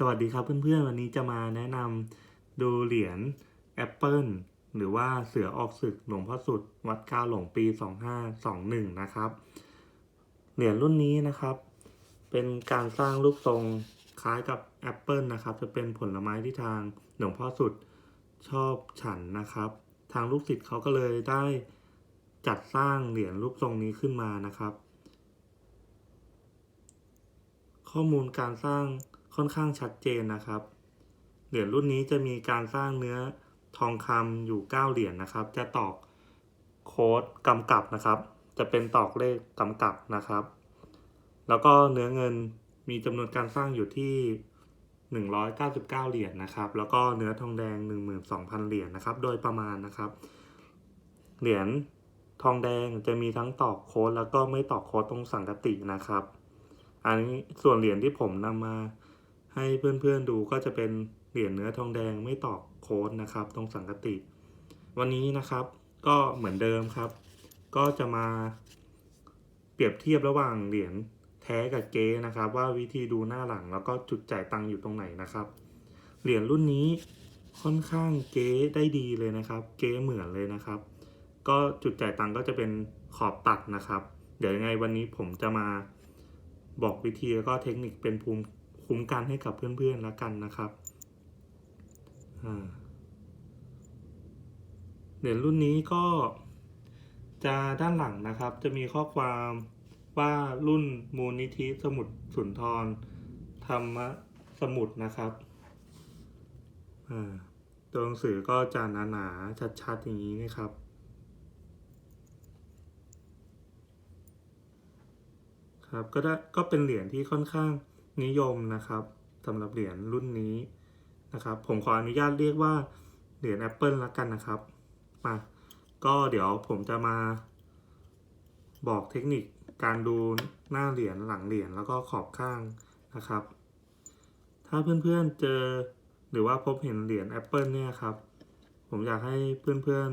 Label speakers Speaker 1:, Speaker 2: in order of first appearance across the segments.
Speaker 1: สวัสดีครับเพื่อนๆ วันนี้จะมาแนะนำดูเหรียญแอปเปิลหรือว่าเสือออกศึกหลวงพ่อสุด วัดกาหลงปี 2521 นะครับ เหรียญรุ่นนี้นะครับ เป็นการสร้างรูปทรงคล้ายกับแอปเปิลนะครับ จะเป็นผลไม้ที่ทางหลวงพ่อสุดชอบฉันนะครับ ทางลูกศิษย์เขาก็เลยได้จัดสร้างเหรียญรูปทรงนี้ขึ้นมานะครับ ข้อมูลการสร้าง ค่อนข้างชัดเจนนะครับ เหรียญรุ่นนี้จะมีการสร้างเนื้อทองคำอยู่ 9 เหรียญนะครับ จะตอกโค้ดกำกับนะครับ จะเป็นตอกเลขกำกับนะครับ แล้วก็เนื้อเงินมีจำนวนการสร้างอยู่ที่ 199 เหรียญนะครับ แล้วก็เนื้อทองแดง 12,000 เหรียญนะครับ โดยประมาณนะครับ เหรียญทองแดงจะมีทั้งตอกโค้ดแล้วก็ไม่ตอกโค้ดตรงสังกตินะครับ อันนี้ส่วนเหรียญที่ผมนำมา ให้เพื่อนๆดูก็จะเป็นเหรียญเนื้อทองแดงไม่ตอกโค้ดนะครับ ตรงสังกติ วันนี้นะครับก็เหมือนเดิมครับ ก็จะมาเปรียบเทียบระหว่างเหรียญแท้กับเก๊นะครับ ว่าวิธีดูหน้าหลังแล้วก็จุดจ่ายตังค์อยู่ตรงไหนนะครับ เหรียญรุ่นนี้ค่อนข้างเก๊ได้ดีเลยนะครับ เก๊เหมือนเลยนะครับ ก็จุดจ่ายตังค์ก็จะเป็นขอบตัดนะครับ เดี๋ยวยังไงวันนี้ผมจะมาบอกวิธีแล้วก็เทคนิคเป็นภูมิ คุ้มกันให้กับเพื่อนๆแล้วกันนะครับเหรียญรุ่นนี้ก็จะด้านหลังนะครับ จะมีข้อความว่ารุ่นมูลนิธิสมุดสุนทรธรรมสมุดนะครับตัวหนังสือก็จะหนาๆชัดๆอย่างนี้นะครับครับก็ได้ก็เป็นเหรียญที่ค่อนข้าง นิยมนะครับสำหรับเหรียญรุ่นนี้นะครับ ผมขออนุญาตเรียกว่าเหรียญ Apple ละกันนะครับมาก็เดี๋ยวผมจะมาบอกเทคนิคการดูหน้าเหรียญหลังเหรียญแล้วก็ขอบข้างนะครับ ถ้าเพื่อนๆเจอหรือว่าพบเห็นเหรียญ Apple เนี่ยครับ ผมอยากให้เพื่อน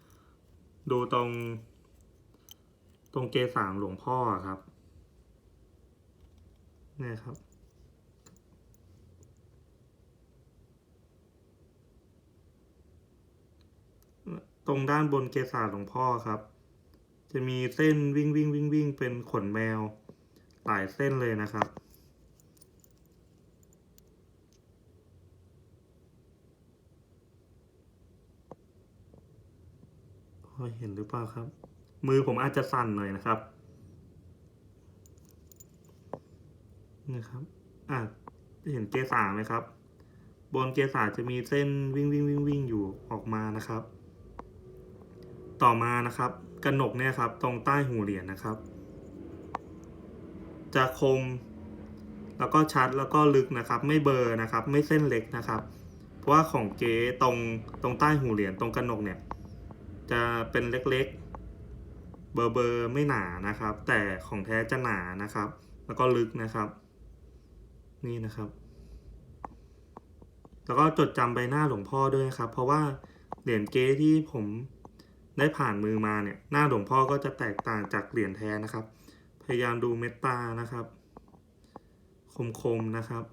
Speaker 1: ๆ ดูตรง ตรงเกสามหลวงพ่อครับ นี่ยครับ ตรงด้านบนเกศาหลวงพ่อครับ จะมีเส้นวิ่งวิ่งวิ่งวิ่งเป็นขนแมวหลายเส้นเลยนะครับ พอเห็นหรือเปล่าครับ มือผมอาจจะสั่นหน่อยนะครับ นะครับอะเห็นเกสาไหมครับ บนเกสาจะมีเส้นวิ่งวิ่งวิ่งวิ่งอยู่ออกมานะครับ ต่อมานะครับกระหนกเนี่ยครับ ตรงใต้หูเหรียญนะครับ จะคม แล้วก็ชัดแล้วก็ลึกนะครับ ไม่เบอร์นะครับ ไม่เส้นเล็กนะครับ เพราะว่าของเจ๊ตรงตรงใต้หูเหรียญตรงกระหนกเนี่ย จะเป็นเล็กๆ เบอร์เบอร์ไม่หนานะครับ แต่ของแท้จะหนานะครับ แล้วก็ลึกนะครับ นี่นะครับ แล้วก็จดจำใบหน้าหลวงพ่อด้วยนะครับ เพราะว่าเหรียญเก๊ที่ผมได้ผ่านมือมาเนี่ย หน้าหลวงพ่อก็จะแตกต่างจากเหรียญแท้นะครับ พยายามดูเม็ดตานะครับ คมๆนะครับ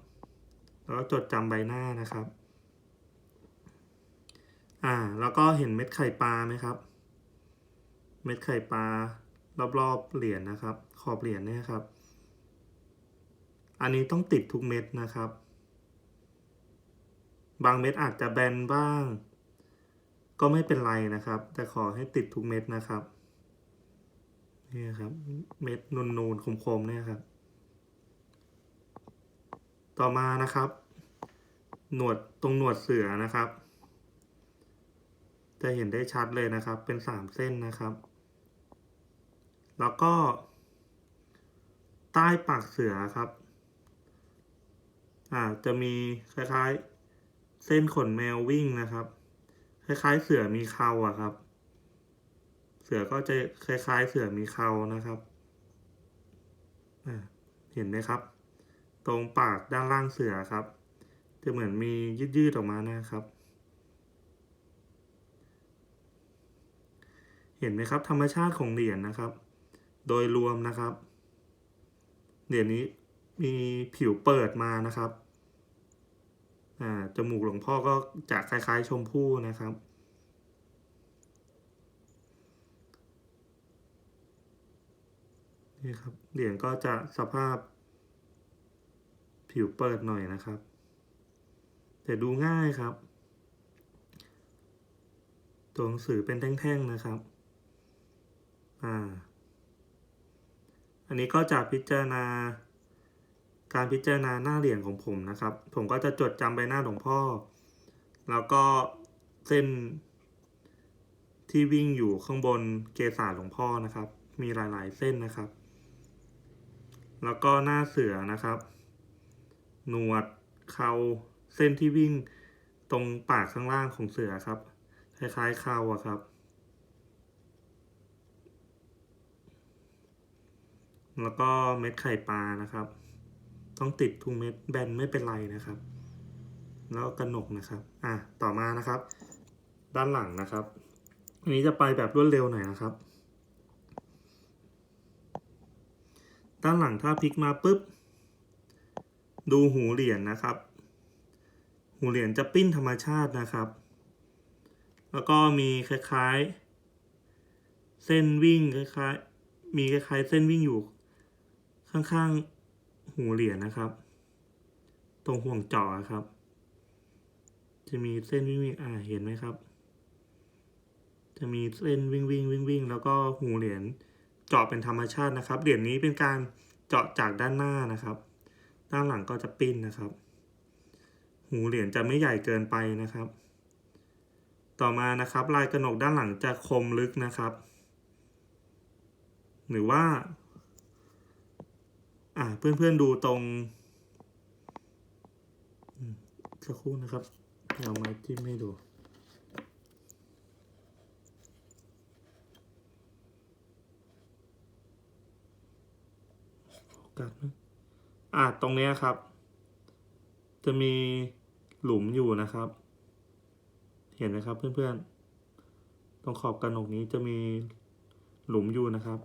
Speaker 1: แล้วก็จดจำใบหน้านะครับ อ่า แล้วก็เห็นเม็ดไข่ปลาไหมครับ เม็ดไข่ปลารอบๆเหรียญนะครับ ขอบเหรียญเนี่ยครับ อันนี้ต้องติดทุกเม็ดนะครับ บางเม็ดอาจจะแบนบ้าง ก็ไม่เป็นไรนะครับ แต่ขอให้ติดทุกเม็ดนะครับนี่ครับ เม็ดนูนๆคมๆเนี่ยครับ ต่อมานะครับ หนวดตรงหนวดเสือนะครับ จะเห็นได้ชัดเลยนะครับ เป็นสามเส้นนะครับ แล้วก็ ใต้ปากเสือครับ อ่าจะมีคล้ายๆ เส้นขนแมววิ่งนะครับ คล้ายๆเสือมีเขาอะครับ เสือก็จะคล้ายๆเสือมีเขานะครับเห็นไหมครับ ตรงปากด้านล่างเสือครับ จะเหมือนมียืดๆออกมานะครับ เห็นไหมครับ ธรรมชาติของเหรียญนะครับ โดยรวมนะครับ เหรียญนี้มีผิวเปิดมานะครับ อ่าจมูกหลวงพ่อก็จะคล้ายๆชมพู่นะครับ นี่ครับเหรียญก็จะสภาพผิวเปิดหน่อยนะครับ แต่ดูง่ายครับ ตัวหนังสือเป็นแท่งๆนะครับ อ่า อันนี้ก็จะพิจารณา การพิจารณาหน้าเหรียญของผมนะครับ ผมก็จะจดจำใบหน้าหลวงพ่อ แล้วก็เส้นที่วิ่งอยู่ข้างบนเกศาหลวงพ่อนะครับ มีหลายๆเส้นนะครับ แล้วก็หน้าเสือนะครับ หนวดเขาเส้นที่วิ่งตรงปากข้างล่างของเสือครับ คล้ายๆเขาอะครับ แล้วก็เม็ดไข่ปลานะครับ ต้องติดทุกเม็ดแบนไม่เป็นไรนะครับ แล้วกระหนกนะครับ อะต่อมานะครับ ด้านหลังนะครับ อันนี้จะไปแบบรวดเร็วหน่อยนะครับ ด้านหลังถ้าพลิกมาปุ๊บ ดูหูเหรียญนะครับ หูเหรียญจะปิ้นธรรมชาตินะครับ แล้วก็มีคล้ายๆ เส้นวิ่งคล้ายๆมีคล้ายๆเส้นวิ่งอยู่ข้างๆ หูเหรียญนะครับ ตรงห่วงเจาะครับ จะมีเส้นวิ่งวิ่งอ่าเห็นไหมครับ จะมีเส้นวิ่งวิ่งวิ่งวิ่งแล้วก็หูเหรียญเจาะเป็นธรรมชาตินะครับ เหรียญนี้เป็นการเจาะจากด้านหน้านะครับ ด้านหลังก็จะปิ้นนะครับ หูเหรียญจะไม่ใหญ่เกินไปนะครับ ต่อมานะครับ ลายกระหนกด้านหลังจะคมลึกนะครับ หรือว่า อ่าเพื่อนๆดูตรงสักครู่นะครับเอาไม้จิ้มให้ดูกัสนะอ่าตรงนี้ครับ จะมีหลุมอยู่นะครับ เห็นไหมครับเพื่อนๆ ตรงขอบกระหนกนี้จะมีหลุมอยู่นะครับ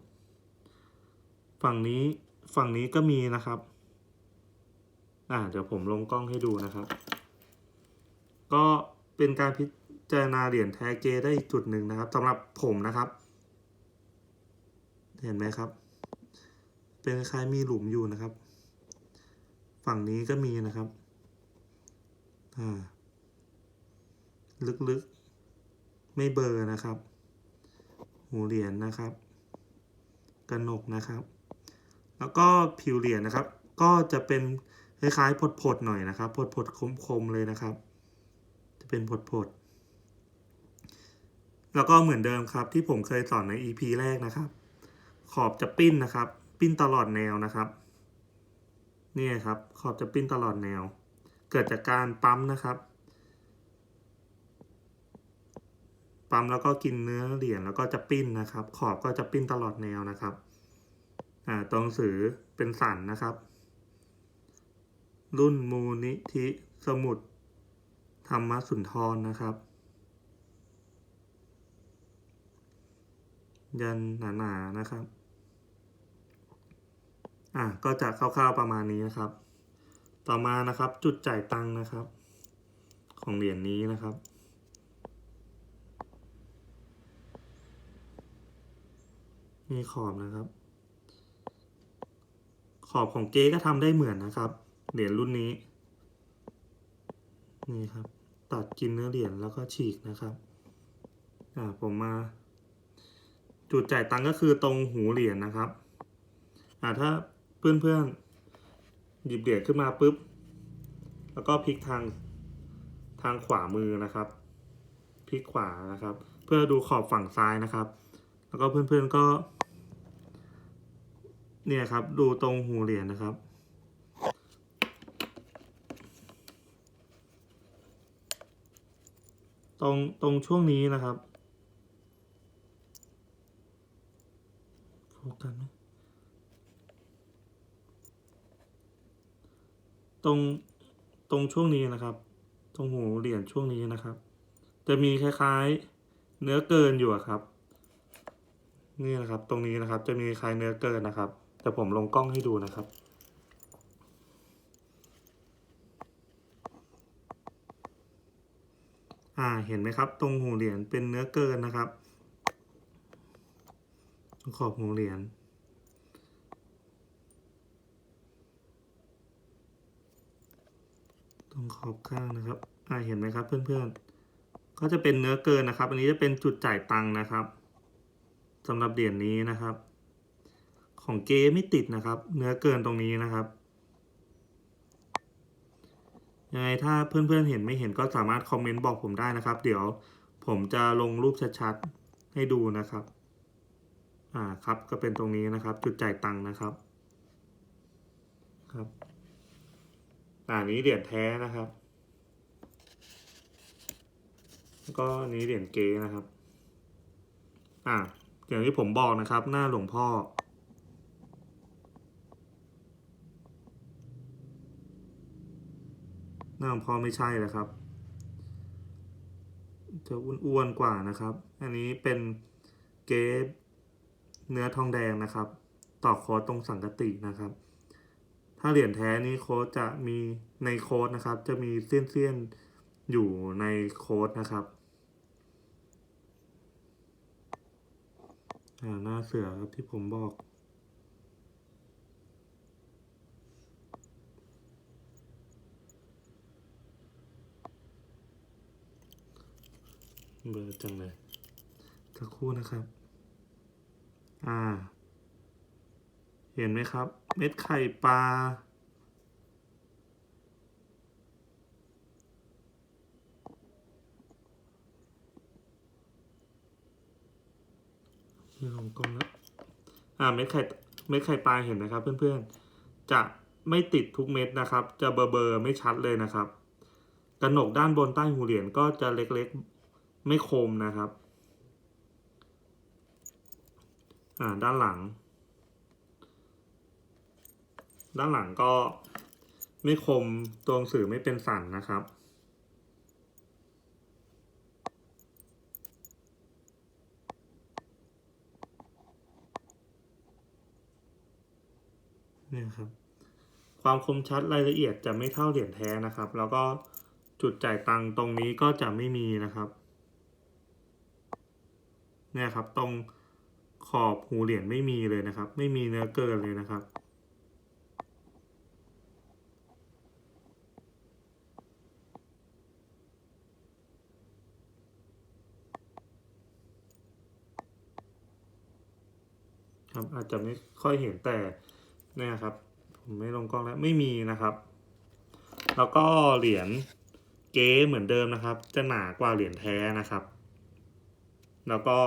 Speaker 1: ฝั่งนี้ ฝั่งนี้ก็มีนะครับ อ่าเดี๋ยวผมลงกล้องให้ดูนะครับ ก็เป็นการพิจารณาเหรียญแท้เกได้อีกจุดหนึ่งนะครับสำหรับผมนะครับ เห็นไหมครับ เป็นคล้ายมีหลุมอยู่นะครับ ฝั่งนี้ก็มีนะครับ อ่า ลึกๆ ไม่เบอร์นะครับ หูเหรียญนะครับกระหนกนะครับ แล้วก็ผิวเหรียญนะครับ ก็จะเป็นคล้ายๆผดๆหน่อยนะครับผดๆคมๆเลยนะครับ จะเป็นผดๆแล้วก็เหมือนเดิมครับ ที่ผมเคยสอนใน EP แรกนะครับ ขอบจะปิ้นนะครับ ปิ้นตลอดแนวนะครับนี่ครับ ขอบจะปิ้นตลอดแนว เกิดจากการปั๊มนะครับ ปั๊มแล้วก็กินเนื้อเหรียญแล้วก็จะปิ้นนะครับ ขอบก็จะปิ้นตลอดแนวนะครับ ตัวหนังสือเป็นสันนะครับ รุ่นมูลนิธิสมุดธรรมสุนทรนะครับ ยันหนาๆนะครับ อะก็จะคร่าวๆประมาณนี้นะครับ ต่อมานะครับจุดจ่ายตังค์นะครับ ของเหรียญนี้นะครับมีขอบนะครับ ขอบของเจ๊ก็ทำได้เหมือนนะครับ เหรียญรุ่นนี้ นี่ครับ ตัดกินเนื้อเหรียญแล้วก็ฉีกนะครับ อ่าผมมา จุดจ่ายตังก็คือตรงหูเหรียญนะครับ อ่าถ้าเพื่อนๆ หยิบเหรียญขึ้นมาปุ๊บ แล้วก็พลิกทางทางขวามือนะครับ พลิกขวานะครับ เพื่อดูขอบฝั่งซ้ายนะครับ แล้วก็เพื่อนๆก็ เนี่ยครับ ดูตรงหูเหรียญนะครับ ตรงตรงช่วงนี้นะครับโฟกัสไหมตรงตรงช่วงนี้นะครับ ตรงหูเหรียญช่วงนี้นะครับ จะมีคล้ายๆเนื้อเกินอยู่ครับ นี่นะครับ ตรงนี้นะครับ จะมีคล้ายเนื้อเกินนะครับ แต่ผมลงกล้องให้ดูนะครับ อ่าเห็นไหมครับ ตรงหูเหรียญเป็นเนื้อเกินนะครับ ขอบหูเหรียญตรงขอบข้างนะครับ อ่าเห็นไหมครับเพื่อนๆ ก็จะเป็นเนื้อเกินนะครับ อันนี้จะเป็นจุดจ่ายตังค์นะครับสำหรับเหรียญนี้นะครับ ของเกไม่ติดนะครับ เนื้อเกินตรงนี้นะครับยังไงถ้าเพื่อนๆเห็นไม่เห็นก็สามารถคอมเมนต์บอกผมได้นะครับ เดี๋ยวผมจะลงรูปชัดๆให้ดูนะครับอ่าครับก็เป็นตรงนี้นะครับ จุดจ่ายตังค์นะครับครับอ่านี้เหรียญแท้นะครับแล้วก็นี้เหรียญเกนะครับ อ่าอย่างที่ผมบอกนะครับ หน้าหลวงพ่อ หน้าหลวงพ่อไม่ใช่แล้วครับจะอ้วนๆกว่านะครับ อันนี้เป็นเกฟเนื้อทองแดงนะครับ ต่อโค้ดตรงสังกตินะครับ ถ้าเหรียญแท้นี้โค้ดจะมีในโค้ดนะครับ จะมีเสี้ยนๆอยู่ในโค้ดนะครับอ่าหน้าเสือครับที่ผมบอก เบอร์จังเลยสักครู่นะครับ อ่า เห็นไหมครับ เม็ดไข่ปลาไม่ลงกล้องแล้วอ่า เม็ดไข่ เม็ดไข่ปลาเห็นไหมครับ เพื่อนๆ จะไม่ติดทุกเม็ดนะครับ จะเบอร์เบอร์ไม่ชัดเลยนะครับกระหนกด้านบนใต้หูเหรียญก็จะเล็กๆ ไม่คมนะครับ อ่าด้านหลัง ด้านหลังก็ไม่คมตัวหนังสือไม่เป็นสันนะครับ เนี่ยครับ ความคมชัดรายละเอียดจะไม่เท่าเหรียญแท้นะครับ แล้วก็จุดจ่ายตังค์ตรงนี้ก็จะไม่มีนะครับ เนี่ยครับตรงขอบหูเหรียญไม่มีเลยนะครับ ไม่มีเนื้อเกินเลยนะครับ ครับอาจจะไม่ค่อยเห็นแต่เนี่ยครับ ผมไม่ลงกล้องแล้วไม่มีนะครับ แล้วก็เหรียญเก๊เหมือนเดิมนะครับ จะหนากว่าเหรียญแท้นะครับ แล้วก็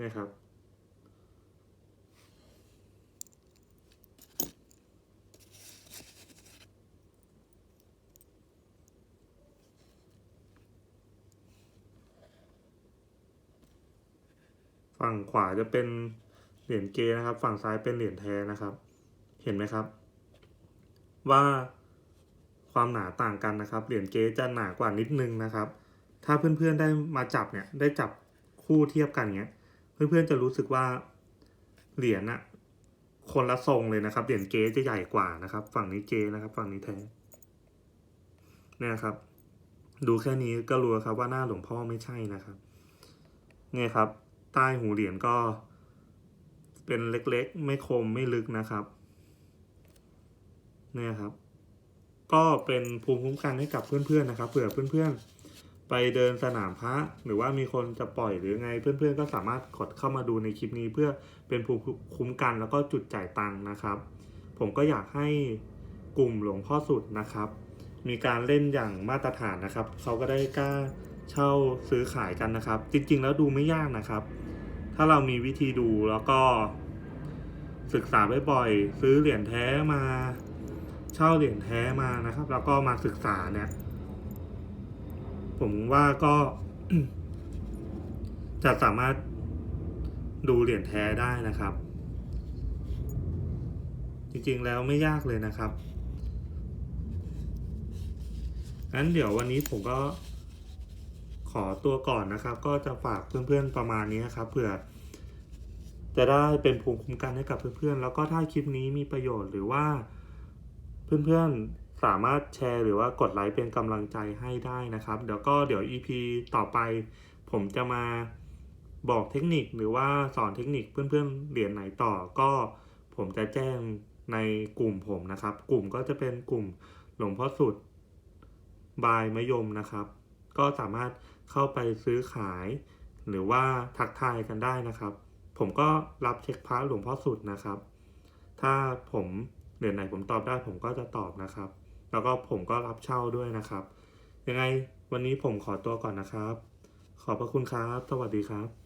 Speaker 1: นี่ครับ ฝั่งขวาจะเป็นเหรียญเกนะครับ ฝั่งซ้ายเป็นเหรียญแท้นะครับ เห็นไหมครับ ว่าความหนาต่างกันนะครับ เหรียญเกจะหนากว่านิดนึงนะครับ ถ้าเพื่อนๆได้มาจับเนี่ย ได้จับคู่เทียบกันเนี้ย เพื่อนๆจะรู้สึกว่าเหรียญอะคนละทรงเลยนะครับ เหรียญเกจะใหญ่กว่านะครับ ฝั่งนี้เกนะครับ ฝั่งนี้แท้เนี่ยครับ ดูแค่นี้ก็รู้ครับว่าหน้าหลวงพ่อไม่ใช่นะครับเนี่ยครับ ใต้หูเหรียญก็ เป็นเล็กๆ ไม่คมไม่ลึกนะครับเนี่ยครับ ก็เป็นภูมิคุ้มกันให้กับเพื่อนๆนะครับ เผื่อเพื่อนๆ ไปเดินสนามพระหรือว่ามีคนจะปล่อยหรือไง เพื่อนๆก็สามารถกดเข้ามาดูในคลิปนี้เพื่อเป็นภูมิคุ้มกันแล้วก็จุดจ่ายตังค์นะครับ ผมก็อยากให้กลุ่มหลวงพ่อสุดนะครับ มีการเล่นอย่างมาตรฐานนะครับเขาก็ได้กล้าเช่าซื้อขายกันนะครับ จริงๆ แล้วดูไม่ยากนะครับ ถ้าเรามีวิธีดูแล้วก็ ศึกษาบ่อยๆซื้อเหรียญแท้มา เช่าเหรียญแท้มานะครับ แล้วก็มาศึกษาเนี่ย ผมว่าก็จะสามารถดูเหรียญแท้ได้นะครับ จริงๆแล้วไม่ยากเลยนะครับงั้นเดี๋ยววันนี้ผมก็ขอตัวก่อนนะครับ ก็จะฝากเพื่อนๆประมาณนี้นะครับเผื่อจะได้เป็นภูมิคุ้มกันให้กับเพื่อนๆ แล้วก็ถ้าคลิปนี้มีประโยชน์หรือว่าเพื่อนๆ สามารถแชร์หรือว่ากดไลค์เป็นกำลังใจให้ได้นะครับ เดี๋ยวก็เดี๋ยว EP ต่อไป ผมจะมาบอกเทคนิคหรือว่าสอนเทคนิคเพื่อนๆเหรียญไหนต่อก็ผมจะแจ้งในกลุ่มผมนะครับ กลุ่มก็จะเป็นกลุ่มหลวงพ่อสุดบายมะยมนะครับ ก็สามารถเข้าไปซื้อขาย หรือว่าทักทายกันได้นะครับ ผมก็รับเช็คพระหลวงพ่อสุดนะครับ ถ้าผมเหรียญไหนผมตอบได้ผมก็จะตอบนะครับ แล้วก็ผมก็รับเช่าด้วยนะครับ ยังไงวันนี้ผมขอตัวก่อนนะครับ ขอบพระคุณครับ สวัสดีครับ